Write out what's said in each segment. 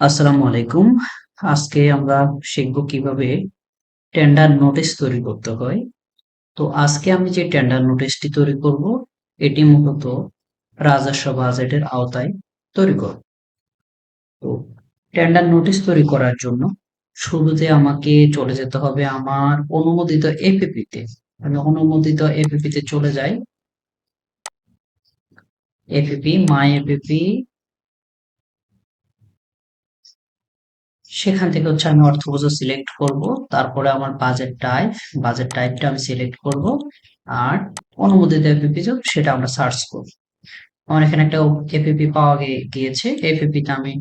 আসসালামু আলাইকুম। আজকে আমরা শিখব কীভাবে টেন্ডার নোটিশ তৈরি করতে হয়। তো আজকে আমি যে টেন্ডার নোটিশটি তৈরি করব, এটি মূলত রাজস্ব বাজেটের আওতায় তৈরি করব তো টেন্ডার নোটিশ তৈরি করার জন্য শুরুতে আমাকে চলে যেতে হবে আমার অনুমোদিত এপিপিতে আমি অনুমোদিত এপিপিতে চলে যাই। এপিপি মাই এপিপি সেখান থেকে হচ্ছে আমি অর্থবোঝা সিলেক্ট করব। তারপরে আমার বাজেট টাইপ বাজেট টাইপটা আমি সিলেক্ট করব। আর অনুমোদিত এপিপি সেটা আমরা সার্চ করব। আমার এখানে একটা এপিপি পাওয়া গিয়েছে। এপিপিতে আমি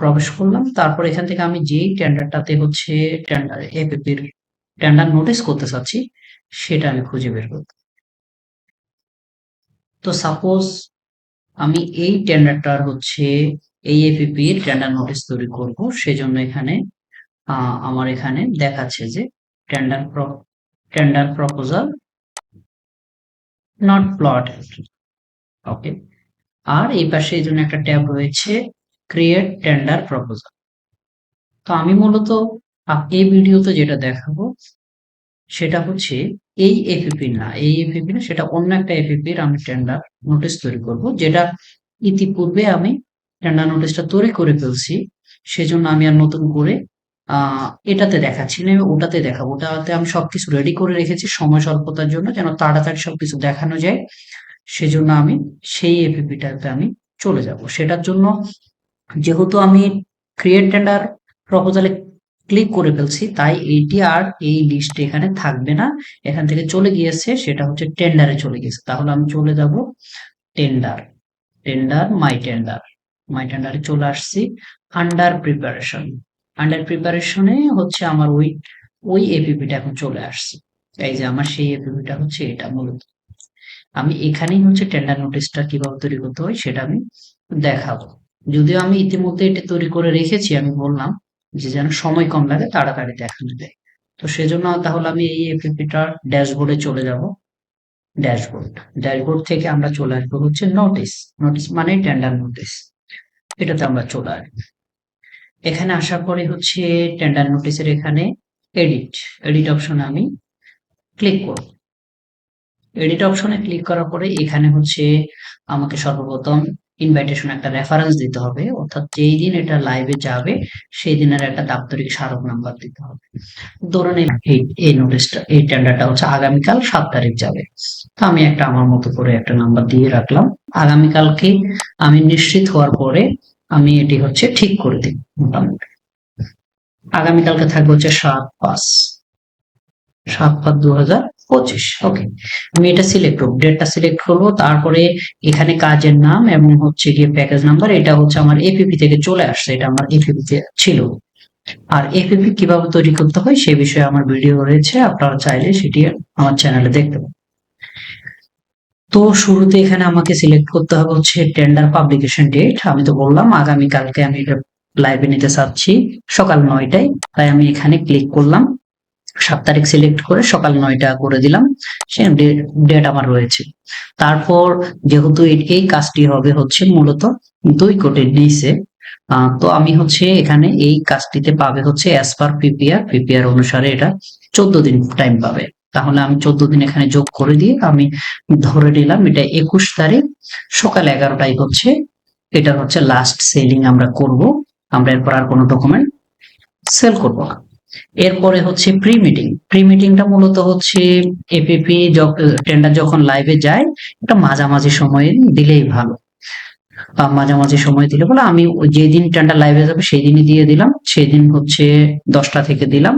প্রবেশ করলাম। তারপর এখান থেকে আমি যেই টেন্ডারটাতে হচ্ছে টেন্ডার এপিপির টেন্ডার নোটিস করতে চাচ্ছি, সেটা আমি খুঁজে বের করব। তো সাপোজ আমি এই টেন্ডারটার হচ্ছে এই এপিপির টেন্ডার নোটিস তৈরি করব, সেজন্য এখানে আমার এখানে দেখাচ্ছে যে tender tender proposal not plot okay আর এই পাশে এই জন্য একটা ট্যাব রয়েছে ক্রিয়েট টেন্ডার প্রপোজাল তো আমি মূলত এই ভিডিওতে যেটা দেখাবো, সেটা হচ্ছে এই এপিপি না, এই এপিপি না, সেটা অন্য একটা এপিপির আমি টেন্ডার নোটিশ তৈরি করব, যেটা ইতিপূর্বে আমি টেন্ডার নোটিশটা তৈরি করে ফেলছি, সেজন্য আমি আর নতুন করে এটাতে দেখাচ্ছি না ওটাতে দেখাবো। ওটাতে আমি সবকিছু রেডি করে রেখেছি সময় স্বল্পতার জন্য, যেন তাড়াতাড়ি সবকিছু দেখানো যায়। সেজন্য আমি সেই এপিপিটাতে আমি চলে যাব। সেটার জন্য যেহেতু আমি ক্রিয়েট টেন্ডার প্রপোজালে ক্লিক করে ফেলছি, তাই এইটি আর এই লিস্টে এখানে থাকবে না। এখান থেকে চলে গিয়েছে, সেটা হচ্ছে টেন্ডারে চলে গেছে তাহলে আমি চলে যাব tender tender my tender my আন্ডারে চলে আসছি। আন্ডার প্রিপারেশন আন্ডার প্রিপারেশনে হচ্ছে আমার ওই ওই এপিপিটা এখন চলে আসছে। এই যে আমার সেই এপিপিটা হচ্ছে এটা মূলত। আমি এখানেই হচ্ছে টেন্ডার নোটিশটা কীভাবে তৈরি করতে হয় সেটা আমি দেখাবো। যদিও আমি ইতিমধ্যে এটা তৈরি করে রেখেছি, আমি বললাম যে যেন সময় কম লাগে, তাড়াতাড়ি দেখানো যায়। তো সেজন্য তাহলে আমি এই এপিপিটার ড্যাশবোর্ডে চলে যাব। ড্যাশবোর্ড। ড্যাশবোর্ড থেকে আমরা চলে আসব হচ্ছে নোটিশ নোটিশ মানে টেন্ডার নোটিশ এটাতে আমরা চলে আসব। এখানে আসার পরে হচ্ছে টেন্ডার নোটিসের এখানে এডিট এডিট অপশন আমি ক্লিক করব। এডিট অপশনে ক্লিক করার পরে এখানে হচ্ছে আমাকে সর্বপ্রথম ইনভাইটেশন একটা রেফারেন্স দিতে হবে, অর্থাৎ যেই দিন এটা লাইভে যাবে, সেই দিনের একটা দাপ্তরিক স্মারক নাম্বার দিতে হবে। ধরুন এই- এই নোটিশটা এই টেন্ডারটা হচ্ছে আগামীকাল সাত তারিখ যাবে। তো আমি একটা আমার মতো করে একটা নাম্বার দিয়ে রাখলাম। আগামীকালকে আমি নিশ্চিত হওয়ার পরে আমি এটি হচ্ছে ঠিক করে দিই মোটামুটি। আগামীকালকে থাকবে হচ্ছে সাত পাঁচ। সাত পাঁচ দু হাজার পঁচিশ ওকে আমি এটা সিলেক্ট করব ডেটটা সিলেক্ট করব, তারপরে এখানে কাজের নাম এবং হচ্ছে গিয়ে প্যাকেজ নাম্বার এটা হচ্ছে আমার এপিপি থেকে চলে আসছে, এটা আমার এপিপি তে ছিল। আর এপিপি কীভাবে তৈরি করতে হয় সে বিষয়ে আমার ভিডিও রয়েছে, আপনারা চাইলে সেটি আমার চ্যানেলে দেখতে পাবেন তো শুরুতে এখানে আমাকে সিলেক্ট করতে হবে হচ্ছে টেন্ডার পাবলিকেশন ডেট আমি তো বললাম আগামীকালকে আমি এটা লাইভে নিতে চাচ্ছি, সকাল নয়টায়, তাই আমি এখানে ক্লিক করলাম। সাত তারিখ সিলেক্ট করে সকাল নয়টা করে দিলাম। সে ডেট আমার রয়েছে। তারপর যেহেতু এই- কাজটি হবে হচ্ছে মূলত দুই কোটির নিচে তো আমি হচ্ছে এখানে এই কাজটিতে পাবে হচ্ছে অ্যাজ পার পিপিআর পিপিআর অনুসারে এটা চোদ্দ দিন টাইম পাবে। তাহলে আমি চোদ্দ দিন এখানে যোগ করে দিয়ে আমি ধরে নিলাম এটা একুশ তারিখ সকাল এগারোটায় হচ্ছে এটা হচ্ছে লাস্ট সেলিং আমরা করব। আমরা এরপর আর কোনো ডকুমেন্ট সেল করব না। এরপরে হচ্ছে প্রি মিটিং প্রি মিটিংটা মূলত হচ্ছে এপিপি টেন্ডার যখন লাইভে যায় এটা মাঝামাঝি সময়ে দিলেই ভালো। মাঝামাঝি সময় দিলে বলে আমি যেদিন টেন্ডার লাইভে যাবে সেই দিনই দিয়ে দিলাম সেই দিন হচ্ছে দশটা থেকে দিলাম।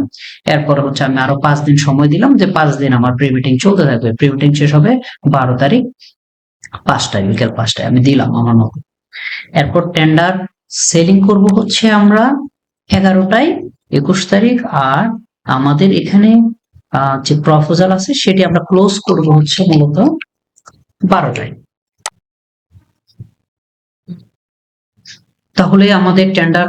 এরপর হচ্ছে আমি আরও পাঁচ দিন সময় দিলাম যে পাঁচ দিন আমার প্রি মিটিং চলতে থাকবে। প্রি মিটিং শেষ হবে বারো তারিখ, পাঁচটায়, বিকেল পাঁচটায় আমি দিলাম আমার মতো। এরপর টেন্ডার সেলিং করব হচ্ছে আমরা এগারোটায়। একুশ তারিখ আর আমাদের এখানে যে প্রপোজাল আছে সেটি আমরা ক্লোজ করব হচ্ছে মূলত বারোটায়। তাহলে আমাদের টেন্ডার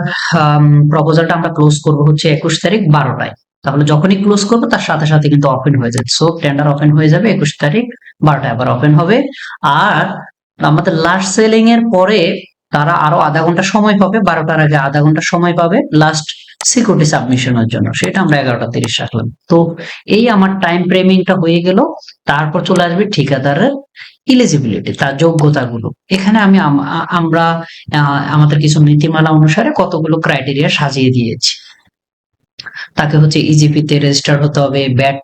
প্রপোজালটা আমরা ক্লোজ করব হচ্ছে একুশ তারিখ বারোটায়। তাহলে যখনই ক্লোজ করব তার সাথে সাথে কিন্তু ওপেন হয়ে যাবে। সো টেন্ডার ওপেন হয়ে যাবে একুশ তারিখ বারোটায় আবার ওপেন হবে। আর আমাদের লাস্ট সেলিং এর পরে তারা আরও আধা ঘণ্টা সময় পাবে, বারোটার আগে আধা ঘণ্টা সময় পাবে। লাস্ট সিকিউরিটি সাবমিশনের জন্য। সেটা আমরা এগারোটা তিরিশ রাখলাম। তো এই আমার টাইম ফ্রেমিংটা হয়ে গেল। তারপর চলে আসবে ঠিকাদারের ইলিজিবিলিটি তার যোগ্যতাগুলো। এখানে আমি আম- আমরা আমাদের কিছু নীতিমালা অনুসারে কতগুলো ক্রাইটেরিয়া সাজিয়ে দিয়েছি। তাকে হচ্ছে ইজিপি তে রেজিস্টার হতে হবে ব্যাট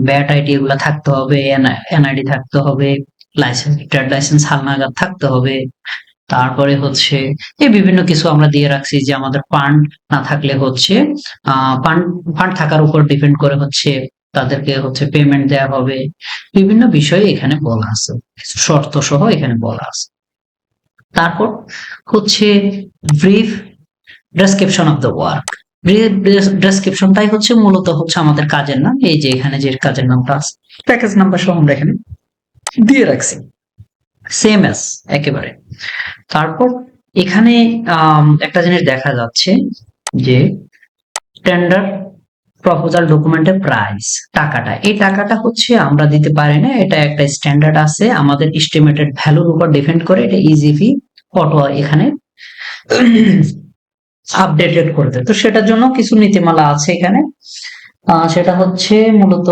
ব্যাট আইডি এগুলো থাকতে হবে এনআইডি থাকতে হবে লাইসেন্স ট্রেড লাইসেন্স হালনাগাদ থাকতে হবে। তারপরে হচ্ছে এই বিভিন্ন কিছু আমরা দিয়ে রাখছি যে আমাদের ফান্ড না থাকলে হচ্ছে ফান্ড ফান্ড থাকার উপর ডিপেন্ড করে হচ্ছে তাদেরকে হচ্ছে পেমেন্ট দেওয়া হবে। বিভিন্ন বিষয়ে এখানে বলা আছে। শর্ত সহ এখানে বলা আছে। তারপর হচ্ছে brief description of the work ডেসক্রিপশনটাই হচ্ছে মূলত হচ্ছে আমাদের কাজের নাম। এই যে এখানে যে কাজের নামটা আছে প্যাকেজ নাম্বার সহ আমরা এখানে দিয়ে রাখছি। সেম এস একেবারে। তারপর এখানে একটা জিনিস দেখা যাচ্ছে যে টেন্ডার প্রপোজাল ডকুমেন্টের প্রাইস টাকাটা। এই টাকাটা হচ্ছে আমরা দিতে পারি না, এটা একটা স্ট্যান্ডার্ড আছে, আমাদের এস্টিমেটেড ভ্যালুর উপর ডিপেন্ড করে, এটা ইজিভি অটো এখানে আপডেটেড করে দেয়। তো সেটার জন্য কিছু নীতিমালা আছে এখানে। সেটা হচ্ছে মূলত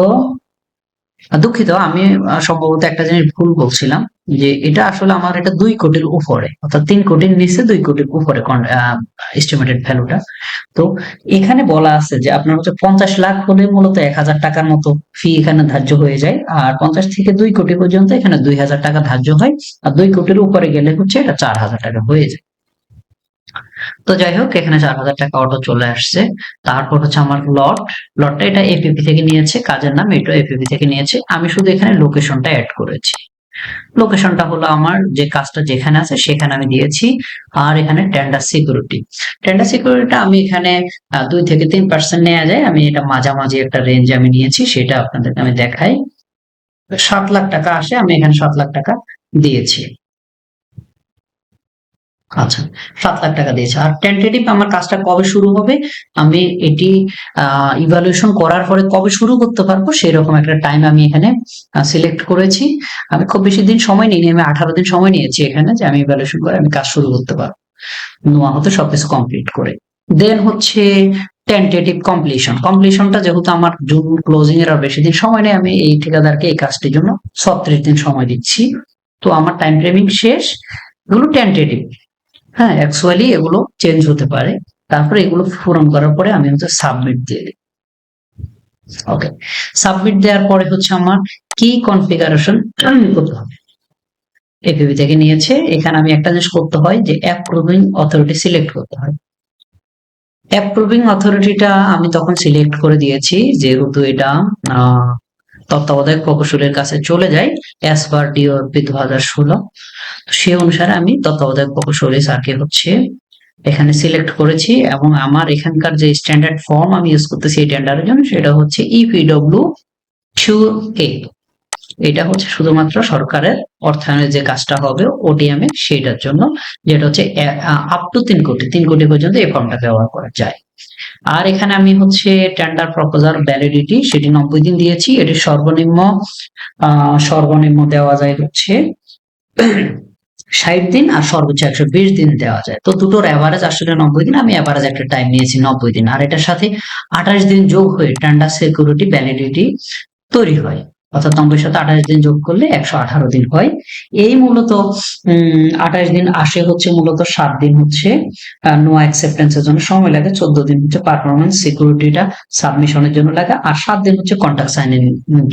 দুঃখিত, আমি সম্ভবত একটা জিনিস ভুল বলছিলাম, যে এটা আসলে আমার এটা দুই কোটির উপরে, অর্থাৎ তিন কোটির নিচে দুই কোটির উপরে এস্টিমেটেড ভ্যালুটা তো এখানে বলা আছে যে আপনার হচ্ছে পঞ্চাশ লাখ হলে মূলত এক হাজার টাকার মতো ফি এখানে ধার্য হয়ে যায়, আর পঞ্চাশ থেকে দুই কোটি পর্যন্ত এখানে দুই হাজার টাকা ধার্য হয়, আর দুই কোটির উপরে গেলে হচ্ছে এটা চার হাজার টাকা হয়ে যায়। তো যাই হোক এখানে চার হাজার টাকা অটো চলে আসছে। তারপর হচ্ছে আমার লট লটটা এটা এপিপি থেকে নিয়েছে, কাজের নাম এটা এপিপি থেকে নিয়েছে। আমি শুধু এখানে লোকেশনটা অ্যাড করেছি। লোকেশনটা হলো আমার যে কাজটা যেখানে আছে, সেখানে আমি দিয়েছি। আর এখানে টেন্ডার সিকিউরিটি টেন্ডার সিকিউরিটিটা আমি এখানে দুই থেকে তিন পার্সেন্ট নেওয়া যায়। আমি এটা মাঝামাঝি একটা রেঞ্জ আমি নিয়েছি, সেটা আপনাদেরকে আমি দেখাই। সাত লাখ টাকা আসে, আমি এখানে সাত লাখ টাকা দিয়েছি। আচ্ছা সাত লাখ টাকা দিয়েছে। আর টেন্টেটিভ আমার কাজটা কবে শুরু হবে? আমি এটি ইভালুয়েশন করার পরে কবে শুরু করতে পারব সেরকম একটা টাইম আমি এখানে সিলেক্ট করেছি। আমি খুব বেশি দিন সময় নিইনি, আমি আঠারো দিন সময় নিয়েছি এখানে যে আমি ইভালুয়েশন করে আমি কাজ শুরু করতে পারব। নোয়া হতে সবকিছু কমপ্লিট করে। দেন হচ্ছে টেন্টেটিভ কমপ্লিশন কমপ্লিশনটা যেহেতু আমার জুন ক্লোজিং এর আর বেশি দিন সময় নেই, আমি এই ঠিকাদারকে এই কাজটির জন্য ছত্রিশ দিন সময় দিচ্ছি। তো আমার টাইম ফ্রেমিং শেষ। এগুলো টেন্টেটিভ হ্যাঁ অ্যাকচুয়ালি এগুলো চেঞ্জ হতে পারে। তারপরে এগুলো পূরণ করার পরে আমি হচ্ছে সাবমিট দিয়ে দিই। ওকে সাবমিট দেওয়ার পরে হচ্ছে আমার কি কনফিগারেশন করতে হবে? এপিবি থেকে নিয়েছে। এখানে আমি একটা জিনিস করতে হয় যে অ্যাপ্রুভিং অথরিটি সিলেক্ট করতে হয়। অ্যাপ্রুভিং অথরিটিটা আমি তখন সিলেক্ট করে দিয়েছি যেহেতু এটা তত্ত্বাবধায়ক প্রকৌশলের কাছে চলে যায় অ্যাজ পার ডিওপি দু হাজার ষোলো। সে অনুসারে আমি তত্ত্বাবধায়ক প্রকৌশলী স্যারকে হচ্ছে। এখানে সিলেক্ট করেছি এবং আমার এখানকার যে স্ট্যান্ডার্ড ফর্ম আমি ইউজ করতেছি এই টেন্ডারের জন্য সেটা হচ্ছে ইপিডব্লিউ টু এ এটা হচ্ছে শুধুমাত্র সরকারের অর্থায়নের যে কাজটা হবে ওডিএম এ সেটার জন্য যেটা হচ্ছে আপ টু তিন কোটি। তিন কোটি পর্যন্ত এই ফর্মটা ব্যবহার করা যায়। আর এখানে আমি হচ্ছে টেন্ডার প্রপোজাল ভ্যালিডিটি সেটি নব্বই দিন দিয়েছি। এটি সর্বনিম্ন আহ, সর্বনিম্ন দেওয়া যায় হচ্ছে ষাট দিন আর সর্বোচ্চ একশো বিশ দিন দেওয়া যায়। তো দুটোর অ্যাভারেজ আসলে নব্বই দিন, আমি অ্যাভারেজ একটা টাইম নিয়েছি নব্বই দিন। আর এটার সাথে আঠাশ দিন যোগ হয়ে টান্ডা সিকিউরিটি ভ্যালিডিটি তৈরি হয়। অর্থাৎ নব্বই সাথে আঠাশ দিন যোগ করলে একশো আঠারো দিন হয়। এই মূলত আঠাশ দিন আসে হচ্ছে মূলত সাত দিন হচ্ছে নো অ্যাকসেপ্টেন্স এর জন্য সময় লাগে। চোদ্দ দিন হচ্ছে পারফরমেন্স সিকিউরিটিটা সাবমিশনের জন্য লাগে। আর সাত দিন হচ্ছে কন্ট্যাক্ট সাইনের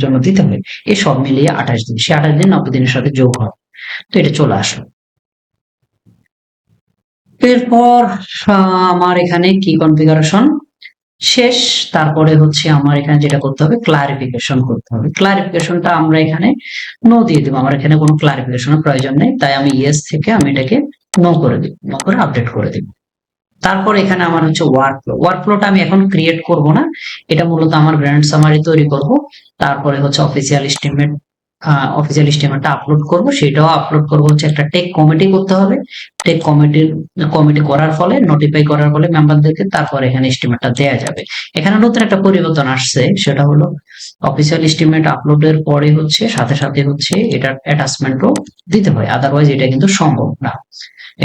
জন্য দিতে হবে এই সব মিলিয়ে আঠাশ দিন। সে আঠাশ দিন নব্বই দিনের সাথে যোগ হয়। তো এটা চলে আসলো এরপর, আমার এখানে কি কনফিগারেশন শেষ, তারপরে হচ্ছে আমার এখানে যেটা করতে হবে ক্লারিফিকেশন করতে হবে। ক্লারিফিকেশনটা আমরা এখানে নো দিয়ে দেবো। আমার এখানে কোনো ক্লারিফিকেশনের প্রয়োজন নেই, তাই আমি ইয়েস থেকে আমি এটাকে নো করে দিব নো করে আপডেট করে দিব। তারপর এখানে আমার হচ্ছে ওয়ার্কফ্লো ওয়ার্কফ্লোটা আমি এখন ক্রিয়েট করব না, এটা মূলত আমার ব্র্যান্ড সামারি তৈরি করব। তারপরে হচ্ছে অফিসিয়াল স্টেটমেন্ট অফিসিয়াল স্টেটমেন্টটা আপলোড করব, সেটাও আপলোড করব হচ্ছে একটা টেক কমিটি করতে হবে। টেক কমিটির কমিটি করার ফলে নোটিফাই করার ফলে মেম্বারদেরকে তারপর এখানে স্টিমেটটা দেয়া যাবে। এখানে নতুন একটা পরিবর্তন আসছে, সেটা হলো অফিসিয়াল স্টিমেট আপলোডের পরে হচ্ছে, সাথে সাথে হচ্ছে এটার অ্যাটাচমেন্টও দিতে হয়। আদারওয়াইজ এটা কিন্তু সম্ভব না।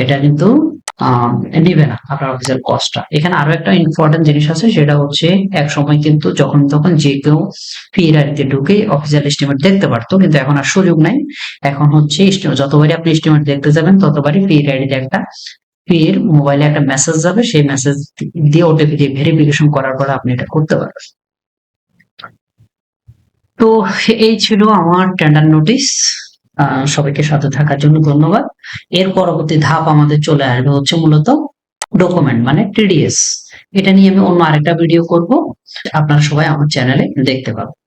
এটা কিন্তু নিবে না আপনার অফিসের কস্টটা এখানে আরও একটা ইম্পর্টেন্ট জিনিস আছে, সেটা হচ্ছে এক সময় কিন্তু যখন তখন যে কেউ আইডিতে ঢুকে অফিসিয়াল এস্টিমেট দেখতে পারতো, কিন্তু এখন আর সুযোগ নাই। এখন হচ্ছে যতবারই আপনি এস্টিমেট দেখতে যাবেন, ততবারই ফি একটা ফির মোবাইলে একটা মেসেজ যাবে। সেই মেসেজ দিয়ে ওটিপি দিয়ে ভেরিফিকেশন করার পর আপনি এটা করতে পারবেন। তো এই ছিল আমার টেন্ডার নোটিশ সবাইকে সাথে থাকার জন্য ধন্যবাদ। এর পরবর্তী ধাপ আমাদের চলে আসবে হচ্ছে মূলত ডকুমেন্ট মানে টিডিএস এটা নিয়ে আমি অন্য আরেকটা ভিডিও করব। আপনারা সবাই আমার চ্যানেলে দেখতে পাবেন